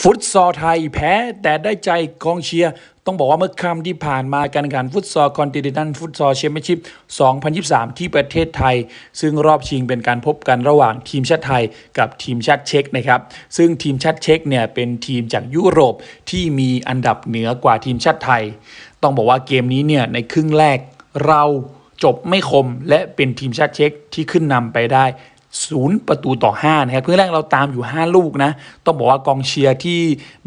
ฟุตซอลไทยแพ้แต่ได้ใจกองเชียร์ ต้องบอกว่าเมื่อค่ำที่ผ่านมาการแข่งขันฟุตซอลคอนติเนนตัลฟุตซอลแชมเปี้ยนชิพ 2023 ที่ประเทศไทย ซึ่งรอบชิงเป็นการพบกันระหว่างทีมชาติไทยกับทีมชาติเช็กนะครับ ซึ่งทีมชาติเช็กเนี่ยเป็นทีมจากยุโรปที่มีอันดับเหนือกว่าทีมชาติไทย ต้องบอกว่าเกมนี้เนี่ยในครึ่งแรกเราจบไม่คมและเป็นทีมชาติเช็กที่ขึ้นนำไปได้ ศูนย์ประตูต่อ 5 นะครับ เพื่อแรกเราตามอยู่ 5 ลูกนะ ต้องบอกว่ากองเชียร์ที่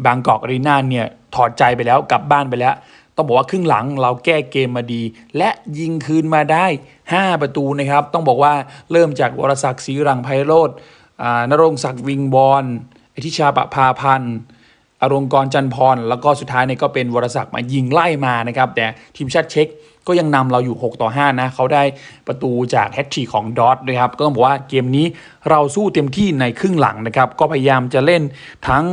บางกอกอารีนาเนี่ย ถอดใจไปแล้วกลับบ้านไปแล้ว ต้องบอกว่าครึ่งหลังเราแก้เกมมาดี และยิงคืนมาได้ 5 ประตูนะครับ ต้องบอกว่าเริ่มจากวรศักดิ์ศรีรังไพโรธอานรงศักดิ์วิงบอลอธิชาปะพาพันธ์ อรงกรจันพร แล้วก็สุดท้ายเนี่ยก็เป็นวรศักดิ์มายิงไล่มานะครับ แต่ทีมชาติเช็กก็ยังนำเราอยู่ 6 ต่อ 5 นะ เขาได้ประตูจากแฮตทริกของดอทนะครับ ก็ต้องบอกว่าเกมนี้เราสู้เต็มที่ในครึ่งหลังนะครับ ก็พยายามจะเล่นทั้ง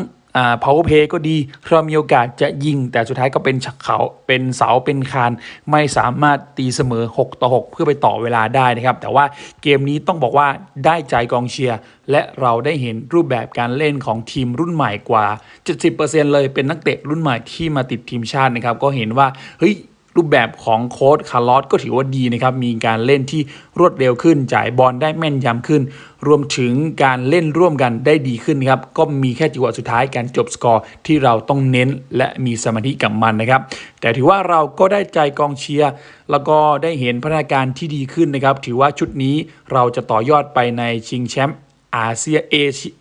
power play ก็ดีเรามีโอกาสจะยิง แต่สุดท้ายก็เป็นฉักเขาเป็นเสาเป็นคาน ไม่สามารถตีเสมอ 6 ต่อ 6 เพื่อไปต่อเวลาได้นะครับ แต่ว่าเกมนี้ต้องบอกว่าได้ใจกองเชียร์ และเราได้เห็นรูปแบบการเล่นของทีมรุ่นใหม่กว่า 70%เลยเป็นนักเตะรุ่นใหม่ที่มาติดทีมชาตินะครับ ก็เห็นว่าเฮ้ย รูปแบบของโค้ดคาร์ลอสก็ถือว่าดีนะครับ มีการเล่นที่รวดเร็วขึ้น จ่ายบอลได้แม่นยำขึ้น รวมถึงการเล่นร่วมกันได้ดีขึ้นนครับ ก็มีแค่จังหวะสุดท้ายการจบสกอร์ที่เราต้องเน้นและมีสมาธิกับมันนะครับ แต่ถือว่าเราก็ได้ใจกองเชียร์ แล้วก็ได้เห็นพัฒนาการที่ดีขึ้นนะครับ ถือว่าชุดนี้เราจะต่อยอดไปในชิงแชมป์ อาเซียเ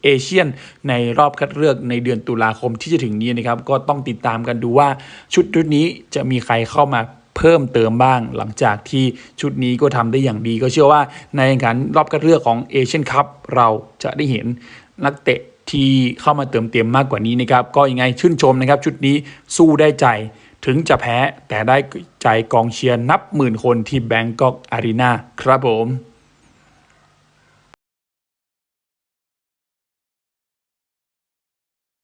อเชียน ในรอบคัดเลือกในเดือนตุลาคมที่จะถึงนี้นะครับ ก็ต้องติดตามกันดูว่าชุดชุดนี้จะมีใครเข้ามาเพิ่มเติมบ้างหลังจากที่ชุดนี้ก็ทำได้อย่างดี ก็เชื่อว่าในการแข่งขันรอบคัดเลือกของเอเชียนคัพเราจะได้เห็นนักเตะที่เข้ามาเติมเต็มมากกว่านี้นะครับ ก็ยังไงชื่นชมนะครับ ชุดนี้สู้ได้ใจถึงจะแพ้แต่ได้ใจกองเชียร์นับหมื่นคนที่แบงกอกอารีนาครับผม